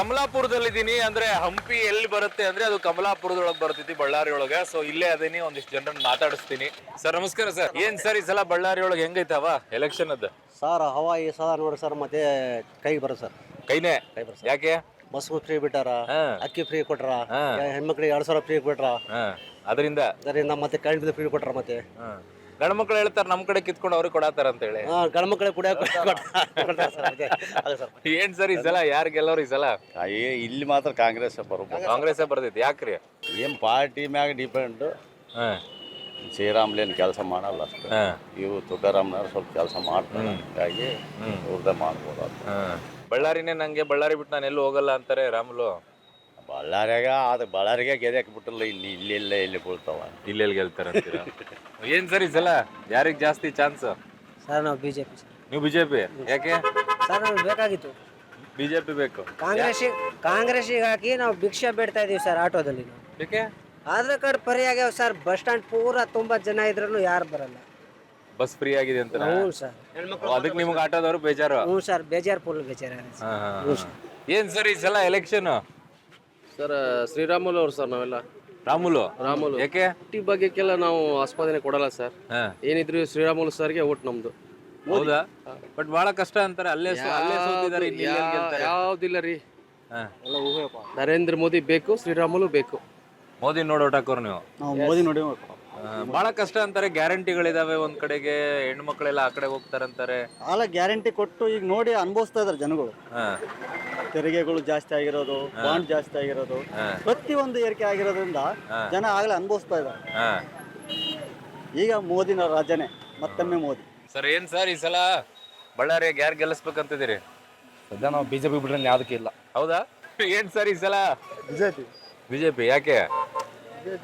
ಕಮಲಾಪುರದಲ್ಲಿದ್ದೀನಿ ಅಂದ್ರೆ ಹಂಪಿ ಎಲ್ಲಿ ಬರುತ್ತೆ ಅಂದ್ರೆ ಅದು ಕಮಲಾಪುರದೊಳಗೆ ಬರ್ತೈತಿ ಬಳ್ಳಾರಿ ಒಳಗೆ. ಸೊ ಇಲ್ಲೇ ಅದೇನಿ ಒಂದಿಷ್ಟು ಜನರನ್ನ ಮಾತಾಡಿಸ್ತೀನಿ. ಸರ್ ನಮಸ್ಕಾರ ಸರ್ ಏನ್ ಸರ್ ಈ ಸಲ ಬಳ್ಳಾರಿ ಒಳಗೆ ಹೆಂಗೈತವ ಎಲೆಕ್ಷನ್ ಅದ? ಸರ್ ಹವಾಯಿ ಸಾರ್ ನೋಡಿ ಸರ್ ಮತ್ತೆ ಕೈ ಬರ ಸರ್ ಕೈನೇ? ಕೈ ಬರ ಯಾಕೆ? ಬಸ್ ಫ್ರೀ ಬಿಟ್ಟಾರ? ಅಕ್ಕಿ ಫ್ರೀ ಕೊಟ್ರ. ಹೆಣ್ಮಕ್ಳಿಗೆ ಎರಡ್ ಸಾವಿರ ಫ್ರೀ ಕೊಟ್ರ? ಅದರಿಂದ? ಅದರಿಂದ ಮತ್ತೆ ಕರೆಂಟ್ ಬಿಲ್ ಫ್ರೀ ಕೊಟ್ರ ಮತ್ತೆ? ಗಂಡ ಮಕ್ಳು ಹೇಳ್ತಾರೆ ನಮ್ ಕಡೆ ಕಿತ್ಕೊಂಡು ಅವ್ರಿಗೆ ಕೊಡತಾರ ಅಂತ ಹೇಳಿ ಗಂಡ ಮಕ್ಳಿಗೆ ಸರ್ ಅದೇ ಅದೇ ಸರ್. ಏನ್ ಸರ್ ಈ ಸಲ? ಯಾರು ಗೆಲ್ಲೋರು ಈ ಸಲ? ಅಯ್ಯೇ ಇಲ್ಲಿ ಮಾತ್ರ ಕಾಂಗ್ರೆಸ್ ಬರ್ಬೋದು ಕಾಂಗ್ರೆಸ್ ಬರ್ತೈತಿ ಯಾಕ್ರಿ? ಏನ್ ಪಾರ್ಟಿ ಮ್ಯಾಗ ಡಿಪೆಂಡ್. ಹಾ. ಶ್ರೀರಾಮ್ಲೇನ್ ಕೆಲಸ ಮಾಡಲ್ಲ ಅಷ್ಟೇ. ಹಾ. ಇವು ತುಕಾರಾಮ್ನವ್ರು ಸ್ವಲ್ಪ ಕೆಲಸ ಮಾಡ್ತಾರೆ. ಹೀಗಾಗಿ ಮಾಡ್ಬೋದು ಹಾ. ಬಳ್ಳಾರಿನೇ ನಂಗೆ ಬಳ್ಳಾರಿ ಬಿಟ್ಟು ನಾನು ಎಲ್ಲೂ ಹೋಗಲ್ಲ ಅಂತಾರೆ ರಾಮುಲು. ಬಳ್ಳಾರಿಯಾಗ ಅದು ಬಳ್ಳಾರಿಗೆ ಗೆದಕ್ಕೆ ಬಿಟ್ಟಲ್ಲ ಇಲ್ಲಿ ಇಲ್ಲಿ ಇಲ್ಲ ಇಲ್ಲಿ ಬೀಳ್ತಾವ? ಇಲ್ಲೆಲ್ಲಿ ಗೆಲ್ತಾರ ಅಂತೀರಾ ಏನ್ ಸರ್ ಈ ಸಲ? ಯಾರಿಗ್ ಜಾಸ್ತಿ ಚಾನ್ಸ್ ಸರ್ ನಾವು ಬಿಜೆಪಿ ಸರ್. ನೀವು ಬಿಜೆಪಿ? ಯಾಕೆ? ಸರ್ ನಮ್ಗೆ ಬೇಕಾಗಿತ್ತು. ಬಿಜೆಪಿ ಬೇಕು. ಕಾಂಗ್ರೆಸ್ ಕಾಂಗ್ರೆಸ್ಸಿಗೆ ಹಾಕಿ ನಾವು ಭಿಕ್ಷೆ ಬೇಡ್ತಾ ಇದೀವಿ ಸರ್ ಆಟೋದಲ್ಲಿ ನಾವು. ಯಾಕೆ? ಆಧಾರ್ ಕಾರ್ಡ್ ಪರಿ ಆಗ್ಯಾವ ಸರ್ ಬಸ್ ಸ್ಟ್ಯಾಂಡ್ ಪೂರ ತುಂಬಾ ಜನ ಇದ್ರೂ ಯಾರು ಬರಲ್ಲ. ಬಸ್ ಫ್ರೀ ಆಗಿದೆ ಅಂತ ಹ್ಞೂ ಸರ್. ಅದಕ್ಕೆ ನಿಮ್ಗೆ ಆಟೋದವ್ರು ಬೇಜಾರು? ಹ್ಞೂ ಸರ್ ಬೇಜಾರು ಫುಲ್ ಬೇಜಾರು ಹಾ, ಹಾ, ಹಾ. ಏನ್ ಸರ್ ಈ ಸಲ ಎಲೆಕ್ಷನ್ ಸರ್ ಶ್ರೀರಾಮುಲು ಅವರು ಸರ್ ನಾವೆಲ್ಲ. ರಾಮುಲು? ರಾಮುಲು. ಯಾಕೆ ಹುಟ್ಟಿ ಬಗ್ಗೆಲ್ಲ ನಾವು ಆಸ್ಪಾದನೆ ಕೊಡಲ್ಲ ಸರ್. ಹಾ. ಏನಿದ್ರು ಶ್ರೀರಾಮುಲು ಸರ್ಗೆ ಓಟ್ ನಮ್ದು. ಹೌದಾ? ಬಟ್ ಬಹಳ ಕಷ್ಟ ಅಂತಾರೆ ಅಲ್ಲೇ ಸೋ- ಅಲ್ಲೇ ಸೋತಿದ್ದಾರೆ ಇಲ್ಲಿ ಇಲ್ಲಿ ಎಲ್ಲಿ ಗೆಲ್ತಾರೆ. ಯಾವ್ದಿಲ್ಲ ರೀ. ಹಾ. ನರೇಂದ್ರ ಮೋದಿ ಬೇಕು ಶ್ರೀರಾಮುಲು ಬೇಕು. ಮೋದಿ ನೋಡೋಟ್ ಹಾಕೋರು ನೀವು? ನಾವು ಮೋದಿ ನೋಡಿ ಬಹಳ ಕಷ್ಟ ಅಂತಾರೆ ಗ್ಯಾರಂಟಿಗಳಿದಾವೆ ಒಂದ್ ಕಡೆಗೆ ಹೆಣ್ಮಕ್ಳೆಲ್ಲ ಆ ಕಡೆ ಹೋಗ್ತಾರಂತಾರೆ ಅಲ್ಲ ಗ್ಯಾರಂಟಿ ಕೊಟ್ಟು ಈಗ ನೋಡಿ ಅನುಭವಿಸ್ತಾ ಇದಾರೆ ಜನಗಳು. ಹಾ. ತೆರಿಗೆಗಳು ಜಾಸ್ತಿ ಆಗಿರೋದು ಬಾಂಡ್ ಜಾಸ್ತಿ ಆಗಿರೋದು ಪ್ರತಿ ಒಂದು ಏರಿಕೆ ಆಗಿರೋದ್ರಿಂದ ಜನ ಆಗಲೇ ಅನುಭವಿಸ್ತಾ ಇದ್ದಾರೆ. ಹಾ. ಈಗ ಮೋದಿನ ರಾಜನೇ ಮತ್ತೊಮ್ಮೆ ಮೋದಿ. ಸರ್ ಏನ್ ಸರ್ ಈ ಸಲ? ಬಳ್ಳಾರಿ ಯಾರು ಗೆಲ್ಲಿಸ್ಬೇಕಂತಿದ್ದೀರಿ? ಸದ್ಯ ನಾವು ಬಿಜೆಪಿ ಬಿಟ್ರೆ ಯಾವುದಕ್ಕೆ ಇಲ್ಲ. ಹೌದಾ? ಏನ್ ಸರ್ ಈ ಸಲ? ಬಿಜೆಪಿ. ಬಿಜೆಪಿ ಯಾಕೆ?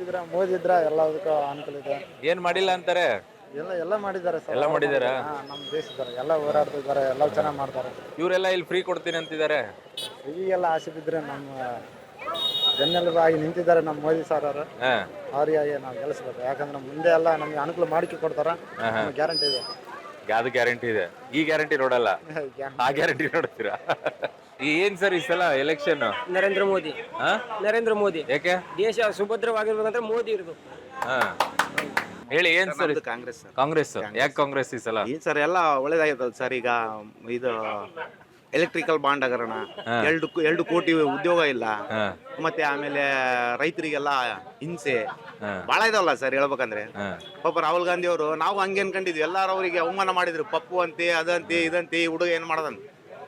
ಇದ್ರೆ ಮೋದಿ ಇದ್ರ ಎಲ್ಲದಕ್ಕೂ ಅನುಕೂಲ ಇದೆ. ಏನ್ ಮಾಡಿಲ್ಲ ಅಂತಾರೆ? ಎಲ್ಲ ಎಲ್ಲ ಮಾಡಿದ್ದಾರೆ ಸರ್. ಎಲ್ಲ ಮಾಡಿದಾರಾ? ಹಾ, ನಮ್ಮ ದೇಶದಾರ ಎಲ್ಲ ಹೋರಾಡ್ತಿದ್ದಾರೆ ಎಲ್ಲ ಚೆನ್ನಾಗಿ ಮಾಡ್ತಾರೆ. ಇವರೆಲ್ಲ ಇಲ್ಲಿ ಫ್ರೀ ಕೊಡ್ತೀನಿ ಅಂತಿದ್ದಾರೆ? ಈಗೆಲ್ಲ ಆಸೆ ಬಿದ್ರೆ ನಮ್ಮ ಬೆನ್ನೆಲುಬಾಗಿ ನಿಂತಿದ್ದಾರೆ ನಮ್ಮ ಮೋದಿ ಸರ್ ಅವರು. ಹಾ. ಅವ್ರಿಗೆ ನಾವು ಗೆಲ್ಲಿಸ್ಬೇಕು. ಯಾಕಂದ್ರೆ ಮುಂದೆ ಎಲ್ಲ ನಮ್ಗೆ ಅನುಕೂಲ ಮಾಡಿಕೆ ಕೊಡ್ತಾರ. ಗ್ಯಾರಂಟಿ ಇದೆ. ಅದು ಗ್ಯಾರಂಟಿ ಇದೆ? ಈ ಗ್ಯಾರಂಟಿ ನೋಡಲ್ಲ? ಆ ಗ್ಯಾರಂಟಿ ನೋಡ್ತೀರಾ? ಏನ್ ಸರ್ ಈ ಸಲ ಎಲೆಕ್ಷನ್ ನರೇಂದ್ರ ಮೋದಿ. ಹಾ? ನರೇಂದ್ರ ಮೋದಿ. ಯಾಕೆ? ದೇಶ ಸುಭದ್ರವಾಗಿರ್ಬೇಕಂದ್ರೆ ಮೋದಿ ಇರ್ಬೇಕು. ಹಾ. ಹೇಳಿ ಏನ್ ಸರ್ ಕಾಂಗ್ರೆಸ್ ಸರ್. ಕಾಂಗ್ರೆಸ್. ಯಾಕೆ ಕಾಂಗ್ರೆಸ್. ಈ ಸಲ? ಈ ಸರ್ ಎಲ್ಲ ಒಳ್ಳೇದಾಗಿರ್ತದೆ ಸರ್. ಈಗ ಇದು ಎಲೆಕ್ಟ್ರಿಕಲ್ ಬಾಂಡ್ ಹಗರಣ ಎರಡು ಎರಡು ಕೋಟಿ ಉದ್ಯೋಗ ಇಲ್ಲ. ಮತ್ತೆ ಆಮೇಲೆ ರೈತರಿಗೆಲ್ಲ ಹಿಂಸೆ. ಬಹಳ ಇದಾವಲ್ಲ ಸರ್ ಹೇಳ್ಬೇಕಂದ್ರೆ. ಪಾಪ ರಾಹುಲ್ ಗಾಂಧಿ ಅವರು ನಾವು ಹಂಗೆ ಅನ್ಕೊಂಡಿದ್ವಿ. ಎಲ್ಲಾರು ಅವರಿಗೆ ಅವಮಾನ ಮಾಡಿದ್ರು. ಪಪ್ಪು ಅಂತೆ ಅದಂತೆ ಇದಂತೆ ಈ ಹುಡುಗ ಏನ್ ಮಾಡದಂತ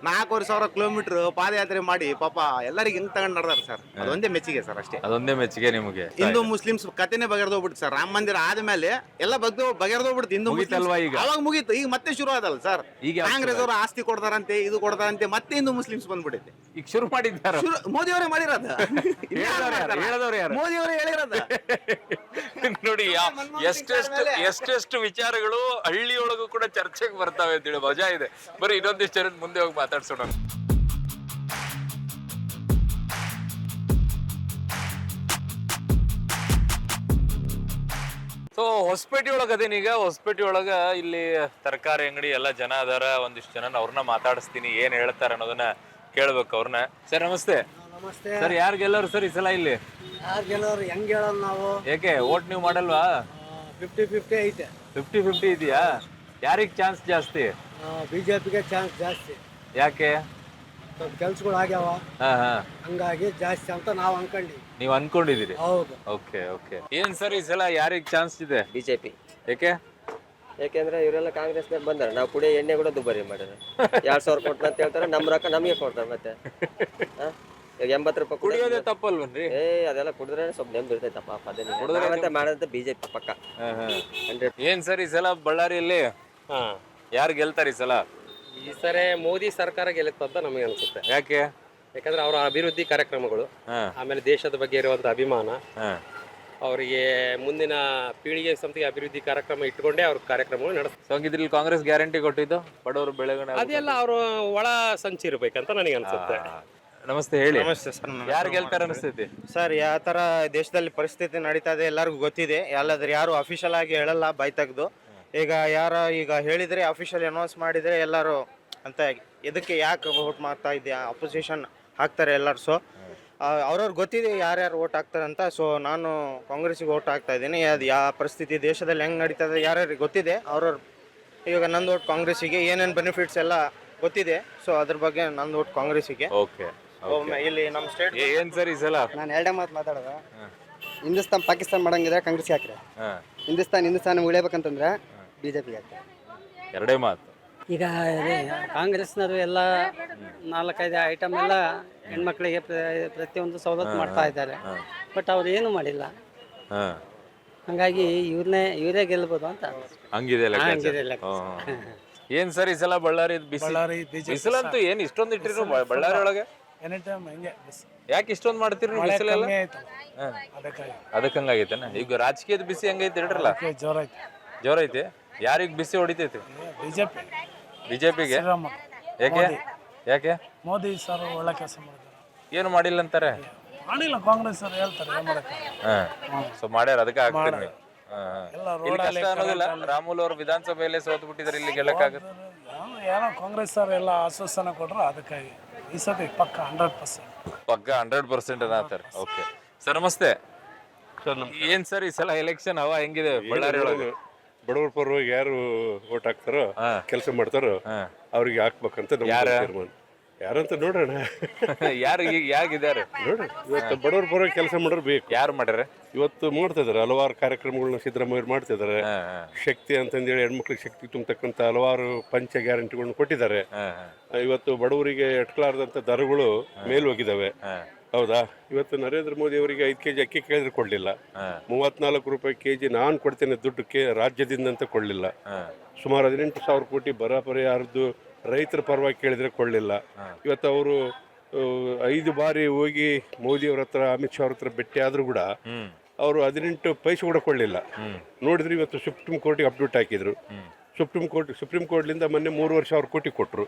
ನಾಲ್ಕೂವರೆ ಸಾವಿರ ಕಿಲೋಮೀಟರ್ ಪಾದಯಾತ್ರೆ ಮಾಡಿ ಪಾಪ ಎಲ್ಲರಿಗೆ ಹೆಂಗ್ ತಗೊಂಡ್ ನಡ್ದಾರ ಸರ್. ಅದೊಂದೇ ಮೆಚ್ಚಿಗೆ ಸರ್ ಅಷ್ಟೇ. ಅದೊಂದೇ ಮೆಚ್ಚುಗೆ ನಿಮಗೆ. ಹಿಂದೂ ಮುಸ್ಲಿಮ್ಸ್ ಕತೆನೆ ಬಗೆರ್ದೋಗ್ಬಿಟ್ಟು ಸರ್. ರಾಮ ಮಂದಿರ ಆದ್ಮೇಲೆ ಎಲ್ಲ ಬಗ್ದು ಬಗೆರ್ದೋಗ್ಬಿಡ್ತು ಹಿಂದೂ ಮುಗಿತಲ್ವಾ ಈಗ? ಅವಾಗ ಮುಗೀತು. ಈಗ ಮತ್ತೆ ಶುರು ಆದಲ್ಲ ಸರ್. ಈಗ ಕಾಂಗ್ರೆಸ್ ಅವರು ಆಸ್ತಿ ಕೊಡ್ತಾರಂತೆ ಇದು ಕೊಡ್ತಾರಂತೆ ಮತ್ತೆ ಹಿಂದೂ ಮುಸ್ಲಿಮ್ಸ್ ಬಂದ್ಬಿಟ್ಟಿದೆ. ಈಗ ಶುರು ಮಾಡಿದ್ದಾರೆ? ಮೋದಿ ಅವರೇ ಮಾಡಿರೋದು? ಮೋದಿ ಅವರೇ ಹೇಳಿರೋದು. ನೋಡಿ ಯಾ- ಎಷ್ಟೆಷ್ಟು ಎಷ್ಟೆಷ್ಟು ವಿಚಾರಗಳು ಹಳ್ಳಿಯೊಳಗೂ ಕೂಡ ಚರ್ಚೆಗೆ ಬರ್ತಾವೆ ಅಂತೇಳಿ ಮಜಾ ಇದೆ. ಬರೀ ಇನ್ನೊಂದಿಷ್ಟು ಜನ ಮುಂದೆ ಹೋಗಿ ಮಾತಾಡ್ಸೋಣ. ಸೊ ಹೊಸಪೇಟೆ ಒಳಗ ಅದೇನೀಗ ಹೊಸಪೇಟೆ ಒಳಗ ಇಲ್ಲಿ ತರಕಾರಿ ಅಂಗಡಿ ಎಲ್ಲ ಜನ ಅದಾರ. ಒಂದಿಷ್ಟು ಜನ ಅವ್ರನ್ನ ಮಾತಾಡಿಸ್ತೀನಿ. ಏನ್ ಹೇಳ್ತಾರೆ ಅನ್ನೋದನ್ನ ಕೇಳ್ಬೇಕು ಅವ್ರನ್ನ. ಸರ್ ನಮಸ್ತೆ. ನಮಸ್ತೆ. ಸರ್ ಯಾರು ಗೆಲ್ಲೋರು ಸರ್ ಈ ಸಲ ಇಲ್ಲಿ? ಯಾರು ಗೆಲ್ಲೋರು ಹೆಂಗ್ ಹೇಳೋದು ನಾವು? ಏಕೆ ಓಟ್ ನೀವು ಮಾಡಲ್ವಾ? ಫಿಫ್ಟಿ ಫಿಫ್ಟಿ ಐತೆ. ಫಿಫ್ಟಿ ಫಿಫ್ಟಿ ಇದೆಯಾ? ಯಾರಿಗ್ ಚಾನ್ಸ್ ಜಾಸ್ತಿ? ಬಿಜೆಪಿಗೆ ಚಾನ್ಸ್ ಜಾಸ್ತಿ. ಯಾಕೆ? ಸ್ವಲ್ಪ ಕೆಲ್ಸಗಳು ಆಗ್ಯಾವ. ಹಾ ಹಾ. ಹಂಗಾಗಿ ಜಾಸ್ತಿ ಅಂತ ನಾವು ಅನ್ಕೊಂಡಿ ನೀವು ಅನ್ಕೊಂಡಿದ್ದೀರಿ ಹೌದು. Okay okay. ಏನ್ ಸರ್ ಈ ಸಲ ಯಾರಿಗ್ ಚಾನ್ಸ್ ಇದೆ? ಬಿಜೆಪಿ. ಏಕೆ? ಯಾಕೆಂದ್ರೆ ಇವರೆಲ್ಲ ಕಾಂಗ್ರೆಸ್ನಾಗ ಬಂದರೆ. ನಾವು ಕುಡಿಯೋ ಎಣ್ಣೆ ಕೂಡ ದುಬಾರಿ ಮಾಡಿದ್ರೆ ಎರಡ್ ಸಾವಿರ ಕೊಟ್ಟು ಅಂತ ಹೇಳ್ತಾರೆ ನಮ್ಮ ರೊಕ್ಕ ನಮಗೆ ಕೊಡ್ತಾರೆ ಮತ್ತೆ? ಈಗ ಎಂಬತ್ತು ರೂಪಾಯಿ ಕುಡಿಯೋದು ತಪ್ಪಲ್ವನ್ರಿ? ಏ ಅದೆಲ್ಲ ಕುಡಿದ್ರೆ ಸ್ವಲ್ಪ ನೆಮ್ಮದಿ ಇರ್ತೈತಪ್ಪ. ಮಾಡೋದಂತೆ ಬಿಜೆಪಿ ಪಕ್ಕ. ಹಾ, ಹಾ. ಹಂಡ್ರೆಡ್. ಏನ್ ಸರ್ ಈ ಸಲ ಬಳ್ಳಾರಿಯಲ್ಲಿ? ಹಾ. ಯಾರು ಗೆಲ್ತಾರೆ ಈ ಸಲ? ಈ ಸರಿ ಮೋದಿ ಸರ್ಕಾರ ಗೆಲ್ಲುತ್ತಂತ ಅಂತ ನಮಗೆ ಅನ್ಸುತ್ತೆ. ಯಾಕೆ? ಯಾಕಂದ್ರೆ ಅವರ ಅಭಿವೃದ್ಧಿ ಕಾರ್ಯಕ್ರಮಗಳು ಆಮೇಲೆ ದೇಶದ ಬಗ್ಗೆ ಇರುವಂತ ಅಭಿಮಾನ ಹಾ. ಅವರಿಗೆ ಮುಂದಿನ ಪೀಳಿಗೆ ಸಂತಿಗೆ ಅಭಿವೃದ್ಧಿ ಕಾರ್ಯಕ್ರಮ ಇಟ್ಕೊಂಡೇ ಅವ್ರ ಕಾರ್ಯಕ್ರಮಗಳು ನಡೆಸ್ತಾರೆ ಸೊ ಕಾಂಗ್ರೆಸ್ ಗ್ಯಾರಂಟಿ ಕೊಟ್ಟಿದ್ದು? ಬಡವರು ಬೆಳೆಗಳ ಅದೆಲ್ಲ ಅವರು ಒಳ ಸಂಚಿ ಇರ್ಬೇಕಂತ ನನಗೆ ಅನ್ಸುತ್ತೆ. ನಮಸ್ತೆ ಹೇಳಿ. ನಮಸ್ತೆ ಸರ್ ಯಾರು ಗೆಲ್ತಾರೆ ಅನಿಸ್ತೈತಿ? ಸರ್ ಯಾವ ತರ ದೇಶದಲ್ಲಿ ಪರಿಸ್ಥಿತಿ ನಡೀತಾ ಇದೆ ಎಲ್ಲರಿಗೂ ಗೊತ್ತಿದೆ. ಎಲ್ಲಾದ್ರೂ ಯಾರು ಅಫಿಷಿಯಲ್ ಆಗಿ ಹೇಳಲ್ಲ ಬಾಯ್ ತೆಗ್ದು. ಈಗ ಯಾರ ಈಗ ಹೇಳಿದ್ರೆ ಅಫಿಷಿಯಲ್ ಅನೌನ್ಸ್ ಮಾಡಿದ್ರೆ ಎಲ್ಲರೂ ಅಂತ ಇದಕ್ಕೆ ಯಾಕೆ ವೋಟ್ ಮಾಡ್ತಾ ಇದೆಯಾ? ಅಪೋಸಿಷನ್ ಹಾಕ್ತಾರೆ ಎಲ್ಲರೂ. ಸೊ ಅವ್ರವ್ರು ಗೊತ್ತಿದೆ ಯಾರ್ಯಾರು ವೋಟ್ ಹಾಕ್ತಾರೆ ಅಂತ. ಸೊ ನಾನು ಕಾಂಗ್ರೆಸ್ಸಿಗೆ ವೋಟ್ ಹಾಕ್ತಾ ಇದ್ದೀನಿ. ಅದು ಯಾವ ಪರಿಸ್ಥಿತಿ ದೇಶದಲ್ಲಿ ಹೆಂಗೆ ನಡೀತದೆ ಯಾರ್ಯಾರಿಗೆ ಗೊತ್ತಿದೆ ಅವ್ರವ್ರು ಇವಾಗ ನಂದು ಓಟ್ ಕಾಂಗ್ರೆಸ್ಸಿಗೆ. ಏನೇನು ಬೆನಿಫಿಟ್ಸ್ ಎಲ್ಲ ಗೊತ್ತಿದೆ. ಸೊ ಅದ್ರ ಬಗ್ಗೆ ನಂದು ಓಟ್ ಕಾಂಗ್ರೆಸ್ಸಿಗೆ. ಓಕೆ ಒಮ್ಮೆ ಇಲ್ಲಿ ನಮ್ಮ ಸ್ಟೇಟ್ ಏನ್ ಸರ್ ಈ ಸಲ? ನಾನು ಎರಡೇ ಮಾತು ಮಾತಾಡೋದು? ಹಿಂದೂಸ್ತಾನ್ ಪಾಕಿಸ್ತಾನ ಮಾಡಂಗಿದ್ರೆ ಕಾಂಗ್ರೆಸ್ ಹಾಕ್ರಿ. ಹಾ, ಹಿಂದೂಸ್ತಾನ್ ಹಿಂದೂಸ್ತಾನ ಉಳಿಬೇಕಂತಂದ್ರೆ ಬಿಜೆಪಿ ಹಾಕ್ರಿ. ಎರಡೇ ಮಾತು. ಈಗ ಕಾಂಗ್ರೆಸ್ನವರು ಎಲ್ಲ ನಾಲ್ಕೈದು ಐಟಮ್ ಎಲ್ಲ ಹೆಣ್ಮಕ್ಳಿಗೆ ಪ್ರ- ಪ್ರತಿಯೊಂದು ಸವಲತ್ತು ಮಾಡ್ತಾ ಇದ್ದಾರೆ. ಬಟ್ ಅವ್ರು ಏನು ಮಾಡಿಲ್ಲ. ಹಾ. ಹಂಗಾಗಿ ಇವ್ರನ್ನೇ ಇವರೇ ಗೆಲ್ಬೋದು ಅಂತ ಹಂಗಿದೆ ಲೆಕ್ಕಾಚಾರ. ಹಂಗಿದೆ ಲೆಕ್ಕಾಚಾರ. ಹ್ಮ್, ಹ್ಮ್. ಏನ್ ಸರ್ ಈ ಸಲ ಬಳ್ಳಾರಿ ಬಿಸಿ ಬಿಸಿಲಂತೂ ಏನ್ ಇಷ್ಟೊಂದು ಇಟ್ಟಿರು ಬಳ್ಳಾರಿ ಒಳಗೆ? ಎನಿ ಟೈಮ್ ಹಿಂಗೆ. ಬಿಸಿ. ಯಾಕೆ ಇಷ್ಟೊಂದು ಮಾಡ್ತೀರಿ ನೀವು ಬಿಸಿಲೆಲ್ಲ? ಕಮ್ಮಿ ಆಯ್ತು. ಹಾ. ಅದಕ್ಕಾಗಿ. ಅದಕ್ಕೆ ಹಂಗಾಗೈತೆನ ಈಗ ರಾಜಕೀಯದ ಬಿಸಿ ಹಂಗೈತೆ ಹೇಳ್ರಲ್ಲ? ಅದಕ್ಕೆ ಜೋರ ಐತಿ. ಜೋರ ಐತಿ? ಯಾರಿಗ್ ಬಿಸಿ ಹೊಡಿತೈತಿ? ಬಿಜೆಪಿ ಬಿಜೆಪಿಗೆ? ಯಾಕೆ? ಯಾಕೆ? ಮೋದಿ ಸರ್ ಒಳ್ಳೆ ಕೆಲಸ ಮಾಡಿದ್ದಾರೆ. ಏನು ಮಾಡಿಲ್ಲ ಅಂತಾರೆ? ಮಾಡಿಲ್ಲ. ಕಾಂಗ್ರೆಸ್ ಸರ್ ಹೇಳ್ತಾರೆ ಏನ್ ಮಾಡಕ್ಕೆ ಹಾ. ಸೊ ಮಾಡ್ಯಾರ ಅದಕ್ಕೆ ಆಗ್ತೀರಿ ನೀವು. ಹಾ, ಹಾ. ಎಲ್ಲ ಇಲ್ಲಿ ಕಷ್ಟ ಅನ್ನೋದಿಲ್ಲ. ರಾಮುಲ್ ಅವರು ವಿಧಾನಸಭೆಯಲ್ಲೇ ಸೋತ್ ಬಿಟ್ಟಿದ್ದಾರೆ ಇಲ್ಲಿ ಗೆಲ್ಲಕ್ಕಾಗತ್ತೆ ಏನೋ- ಏನೋ ಕಾಂಗ್ರೆಸ್ ಸರ್ ಎಲ್ಲ ಆಶ್ವಾಸನೆ ಕೊಟ್ರು ಅದಕ್ಕಾಗಿ. ಈ ಸತಿ ಪಕ್ಕ ಹಂಡ್ರೆಡ್ ಪರ್ಸೆಂಟ್ ಪಕ್ಕ ಹಂಡ್ರೆಡ್ ಪರ್ಸೆಂಟ್ ಅನ್ನತ್ತಾರೆ ಓಕೆ ಸರ್ ನಮಸ್ತೆ. ಸರ್ ಏನ್ ಸರ್ ಈ ಸಲ ಎಲೆಕ್ಷನ್ ಹವಾ ಹೆಂಗಿದೆ ಬಳ್ಳಾರಿ ಒಳಗೆ? ಬಡವರ ಪರವಾಗಿ ಯಾರು ಓಟ್ ಹಾಕ್ತಾರೋ ಹಾ. ಕೆಲಸ ಮಾಡ್ತಾರೋ ಹಾ. ಅವ್ರಿಗೆ ಹಾಕ್ಬೇಕಂತ ನಮ್ಮ ಯಾರ? ತೀರ್ಮಾನ. ಯಾರಂತ ನೋಡೋಣ. ಯಾರು ಈಗ ಯಾಗಿದ್ದಾರೆ ನೋಡ್ರಿ ಇವತ್ತು ಬಡವರ ಬರೋ ಕೆಲಸ ಮಾಡೋರು ಬೇಕು. ಯಾರು ಮಾಡ್ಯಾರ? ಇವತ್ತು ಮಾಡ್ತಿದ್ದಾರೆ ಇದಾರೆ ಹಲವಾರು ಕಾರ್ಯಕ್ರಮಗಳನ್ನ ಸಿದ್ದರಾಮಯ್ಯ ಮಾಡ್ತಾ ಇದಾರೆ. ಹಾ, ಹಾ, ಶಕ್ತಿ ಅಂತಂದೇಳಿ ಹೆಣ್ಮಕ್ಳಿಗೆ ಶಕ್ತಿ ತುಂಬತಕ್ಕಂಥ ಹಲವಾರು ಪಂಚ ಗ್ಯಾರಂಟಿಗಳನ್ನ ಕೊಟ್ಟಿದ್ದಾರೆ. ಇವತ್ತು ಬಡವರಿಗೆ ಎಟ್ಕಲಾರದಂಥ ದರಗಳು ಮೇಲ್ ಹೋಗಿದಾವೆ. ಹೌದಾ? ಇವತ್ತು ನರೇಂದ್ರ ಮೋದಿ ಅವರಿಗೆ ಐದು ಕೆಜಿ ಅಕ್ಕಿ ಕೇಳಿದ್ರೆ ಕೊಡ್ಲಿಲ್ಲ. ಮೂವತ್ನಾಲ್ಕು ರೂಪಾಯಿ ಕೆಜಿ ನಾನು ಕೊಡ್ತೇನೆ ದುಡ್ಡು ಕೆ ರಾಜ್ಯದಿಂದ ಅಂತ ಕೊಡ್ಲಿಲ್ಲ ಸುಮಾರು ಹದಿನೆಂಟು ಸಾವಿರ ಕೋಟಿ ಬರ ಪರಿಹಾರದ್ದು ರೈತರ ಪರವಾಗಿ ಕೇಳಿದ್ರೆ ಕೊಳ್ಳಿಲ್ಲ. ಇವತ್ತು ಅವರು ಐದು ಬಾರಿ ಹೋಗಿ ಮೋದಿ ಅವ್ರ ಹತ್ರ ಅಮಿತ್ ಶಾ ಅವ್ರ ಹತ್ರ ಭೇಟಿ ಆದ್ರೂ ಕೂಡ ಅವರು ಹದಿನೆಂಟು ಪೈಸೆ ಕೂಡ ಕೊಳ್ಳಿಲ್ಲ. ನೋಡಿದ್ರೆ ಇವತ್ತು ಸುಪ್ರೀಂ ಕೋರ್ಟಿಗೆ ಅಪ್ಡೇಟ್ ಹಾಕಿದ್ರು. ಸುಪ್ರೀಂ ಕೋರ್ಟ್ ಸುಪ್ರೀಂ ಕೋರ್ಟ್ಲಿಂದ ಮೊನ್ನೆ ಮೂರು ವರ್ಷ ಅವ್ರು ಕೋಟಿ ಕೊಟ್ಟರು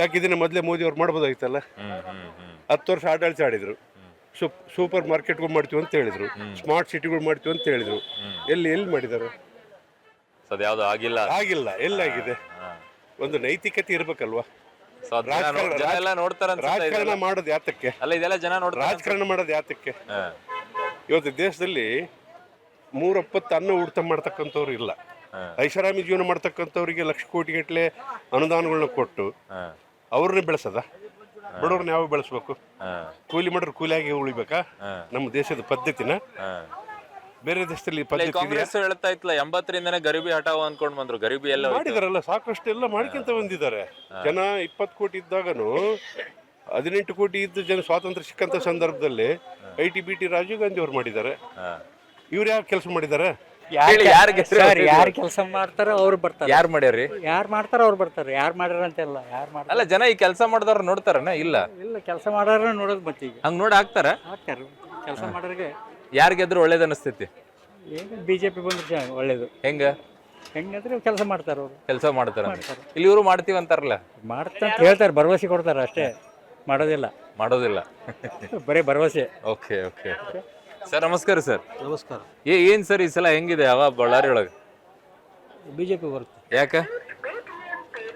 ಯಾಕೆ ಇದನ್ನ ಮೊದಲೇ ಮೋದಿ ಅವ್ರು ಮಾಡ್ಬೋದಾಗಿತ್ತಲ್ಲ ಹತ್ತು ವರ್ಷ ಆಡಳಿತ ಆಡಿದ್ರು. ಸೂಪ್ ಸೂಪರ್ ಮಾರ್ಕೆಟ್ಗಳು ಮಾಡ್ತೀವಿ ಅಂತ ಹೇಳಿದ್ರು. ಸ್ಮಾರ್ಟ್ ಸಿಟಿಗಳು ಮಾಡ್ತೀವಿ ಅಂತ ಹೇಳಿದ್ರು. ಎಲ್ಲಿ ಎಲ್ಲಿ ಮಾಡಿದ್ದಾರೆ ಆಗಿಲ್ಲ. ಆಗಿಲ್ಲ. ಎಲ್ಲಾಗಿದೆ ಒಂದು ನೈತಿಕತೆ ಇರ್ಬೇಕಲ್ವಾ? ನೋ- ಜನ ಎಲ್ಲ ನೋಡ್ತಾರ ರಾಜಕಾರಣ ಮಾಡೋದು ಯಾತಕ್ಕೆ? ಅಲ್ಲ ಇದೆಲ್ಲ ಜನ ನೋಡ್ತಾರ ರಾಜಕಾರಣ ಮಾಡೋದು ಯಾತಕ್ಕೆ? ಹಾ, ಇವತ್ತು ದೇಶದಲ್ಲಿ ಮೂರಪ್ಪತ್ತು ಅನ್ನ ಊಟ ಮಾಡ್ತಕ್ಕಂಥವ್ರು ಇಲ್ಲ. ಐಷಾರಾಮಿ ಜೀವನ ಮಾಡ್ತಕ್ಕಂಥವ್ರಿಗೆ ಲಕ್ಷ ಕೋಟಿ ಗಟ್ಟಲೆ ಅನುದಾನಗಳನ್ನ ಕೊಟ್ಟು ಹಾ, ಅವ್ರನ್ನ ಬೆಳೆಸದ? ಬಡವ್ರನ್ನ ಯಾವ ಬೆಳೆಸ್ಬೇಕು? ಹಾ, ಕೂಲಿ ಮಾಡ್ರೆ ಕೂಲಿಯಾಗಿ ಉಳಿಬೇಕಾ? ನಮ್ಮ ದೇಶದ ಪದ್ಧತಿನ? ಹಾ. ಬೇರೆ ದೇಶದಲ್ಲಿ ಈ ಪದ್ಧತಿ ಇದೆಯಾ? ಕಾಂಗ್ರೆಸ್ ಹೇಳ್ತಾ ಇತ್ತಲ್ಲ ಎಂಬತ್ತರಿಂದನೇ ಗರಿಬಿ ಹಟಾವ ಅನ್ಕೊಂಡ್ ಬಂದ್ರು. ಗರಿಬಿ ಎಲ್ಲ ಹೋಯ್ತು. ಮಾಡಿದಾರಲ್ಲ ಸಾಕಷ್ಟು ಎಲ್ಲ ಮಾಡ್ಕೊಂತ ಬಂದಿದ್ದಾರೆ. ಜನ ಇಪ್ಪತ್ತು ಕೋಟಿ ಇದ್ದಾಗನು ಹದಿನೆಂಟು ಕೋಟಿ ಇದ್ದ ಜನ ಸ್ವಾತಂತ್ರ್ಯ ಸಿಕ್ಕಂತ ಸಂದರ್ಭದಲ್ಲಿ I T B T Rajiv Gandhi ಅವ್ರು ಮಾಡಿದ್ದಾರೆ. ಹಾ. ಇವ್ರು ಯಾರು ಕೆಲಸ ಮಾಡಿದ್ದಾರೆ? ಯಾರು ಯಾರ್ ಗೆದ್ರು? ಸರ್? ಯಾರು ಕೆಲಸ ಮಾಡ್ತಾರೋ ಅವ್ರು ಬರ್ತಾರೆ. ಯಾರ್ ಮಾಡ್ಯಾರ್ರಿ? ಯಾರು ಮಾಡ್ತಾರೋ ಅವ್ರು ಬರ್ತಾರೆ. ಯಾರು ಮಾಡ್ಯಾರ ಅಂತೆಲ್ಲ ಯಾರು ಮಾಡ್ತಾರೆ? ಅಲ್ಲ ಜನ ಈ ಕೆಲಸ ಮಾಡಿದವ್ರು ನೋಡ್ತಾರನ? ಇಲ್ಲ. ಇಲ್ಲ ಕೆಲಸ ಮಾಡೋರ ನೋಡೋದು ಮತ್ತೆ ಈಗ ಹಂಗ್ ನೋಡಿ ಹಾಕ್ತಾರ? ಹಾಕ್ತಾರೆ. ಕೆಲಸ ಮಾಡೋರಿಗೆ ಯಾರ್ ಒಳ್ಳೇದು ಒಳ್ಳೇದ್ ಅನಿಸ್ತೈತಿ? ಏನು ಬಿ ಜೆ ಪಿ ಬಂದ್ರೆ ಒಳ್ಳೇದು. ಹೆಂಗ? ಹೆಂಗಂದ್ರೆ ಕೆಲಸ ಮಾಡ್ತಾರ ಅವರು. ಕೆಲಸ ಮಾಡ್ತಾರ ಇಲ್ಲಿ ಇವರು ಮಾಡ್ತೀವಿ ಅಂತಾರಲ್ಲ? ಮಾಡ್ತಾ ಅಂತ ಹೇಳ್ತಾರೆ ಭರವಸೆ ಕೊಡ್ತಾರೆ ಅಷ್ಟೇ. ಮಾಡೋದಿಲ್ಲ. ಮಾಡೋದಿಲ್ಲ. ಬರೀ ಭರವಸೆ. ಓಕೆ ಓಕೆ ಸರ್ ನಮಸ್ಕಾರ ಸರ್. ನಮಸ್ಕಾರ. ಏ ಏನ್ ಸರ್ ಈ ಸಲ ಹೆಂಗಿದೆ ಅವ ಬಳ್ಳಾರಿ ಒಳಗೆ? ಬಿಜೆಪಿ ಬರುತ್ತೆ. ಯಾಕ?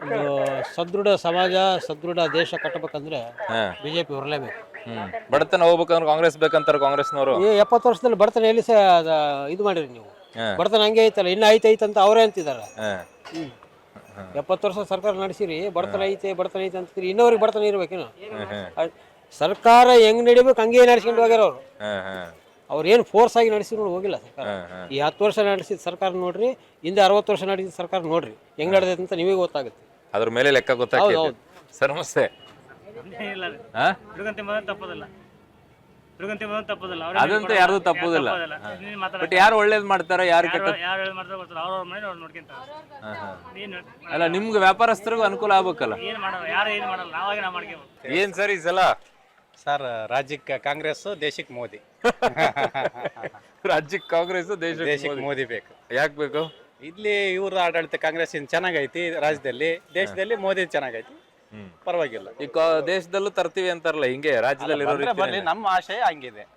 ಒಂದು ಸದೃಢ ಸಮಾಜ ಸದೃಢ ದೇಶ ಕಟ್ಟಬೇಕಂದ್ರೆ ಬಿಜೆಪಿ ಬಿ ಜೆ ಪಿ ಬರಲೇಬೇಕು. ಬಡತನ ಹೋಗ್ಬೇಕಂದ್ರೆ ಕಾಂಗ್ರೆಸ್ ಬೇಕಂತಾರೆ ಕಾಂಗ್ರೆಸ್ನವರು. ಈ ಎಪ್ಪತ್ತು ವರ್ಷದಲ್ಲಿ ಬಡತನ ಎಲ್ಲಿ ಸಹ ಇದು ಮಾಡಿರಿ ನೀವು? ಬಡತನ ಹಂಗೆ ಐತಲ್ಲ ಇನ್ನು ಐತೆ ಐತೆ ಅಂತ ಅವರೇ ಅಂತಿದ್ದಾರೆ ಎಪ್ಪತ್ತು ವರ್ಷ ಸರ್ಕಾರ ನಡೆಸಿರಿ ಬಡತನ ಐತೆ ಬಡತನ ಐತೆ ಅಂತೀರಿ ಇನ್ನೊರಿಗೆ ಬಡತನ ಇರ್ಬೇಕೇನು? ಸರ್ಕಾರ ಹೆಂಗ್ ನಡಿಬೇಕು ಹಂಗೆ ನಡೆಸ್ಕೊಂಡು ಹೋಗ್ಯಾರ ಅವರು. ಅವ್ರು ಏನು ಫೋರ್ಸ್ ಆಗಿ ನಡೆಸಿದ್ರು ಹೋಗಿಲ್ಲ ಸರ್ಕಾರ. ಈ ಹತ್ತು ವರ್ಷ ನಡೆಸಿದ ಸರ್ಕಾರ ನೋಡ್ರಿ ಹಿಂದೆ ಅರವತ್ತು ವರ್ಷ ನಡೆಸಿದ ಸರ್ಕಾರ ನೋಡ್ರಿ ಹೆಂಗ್ ನಡೆದೈತೆ ಅಂತ ನಿಮಗೆ ಗೊತ್ತಾಗುತ್ತೆ. ಅದ್ರ ಮೇಲೆ ಲೆಕ್ಕ ಗೊತ್ತಾಗ್ತದೆ. ಸರ್ ನಮಸ್ತೆ. ಅದಂತೂ ಯಾರ್ದು ತಪ್ಪುದಿಲ್ಲ. ಬಟ್ ಯಾರು ಒಳ್ಳೇದ್ ಮಾಡ್ತಾರ ಯಾರು ಕೆಟ್ಟ. ಅಲ್ಲ ನಿಮ್ಗೆ ವ್ಯಾಪಾರಸ್ಥರಿಗೂ ಅನುಕೂಲ ಆಗ್ಬೇಕಲ್ಲ. ಏನು ಮಾಡಲ್ಲ. ಯಾರು ಏನು ಮಾಡಲ್ಲ. ನಾವಾಗಿ ನಾವು ಮಾಡ್ಕೋಬೇಕು. ಏನ್ ಸರ್ ಈ ಸಲ? ಸರ್ ರಾಜ್ಯಕ್ಕೆ ಕಾಂಗ್ರೆಸ್ ದೇಶಕ್ಕೆ ಮೋದಿ. ರಾಜ್ಯಕ್ಕೆ ಕಾಂಗ್ರೆಸ್ ದೇಶಕ್ಕೆ ದೇಶಕ್ಕೆ ಮೋದಿ. ಬೇಕು. ಯಾಕೆ ಬೇಕು? ಇಲ್ಲಿ ಇವ್ರ ಆಡಳಿತ ಕಾಂಗ್ರೆಸ್ ಚೆನ್ನಾಗೈತಿ ರಾಜ್ಯದಲ್ಲಿ. ದೇಶದಲ್ಲಿ ಮೋದಿ ಚೆನ್ನಾಗೈತಿ. ಪರವಾಗಿಲ್ಲ. ಈ ಕಾ- ದೇಶದಲ್ಲೂ ತರ್ತೀವಿ ಅಂತಾರಲ್ಲ ಹಿಂಗೆ ರಾಜ್ಯದಲ್ಲಿ ಬರ್ಲಿ ನಮ್ಮ ಆಶಯ ಹಂಗಿದೆ.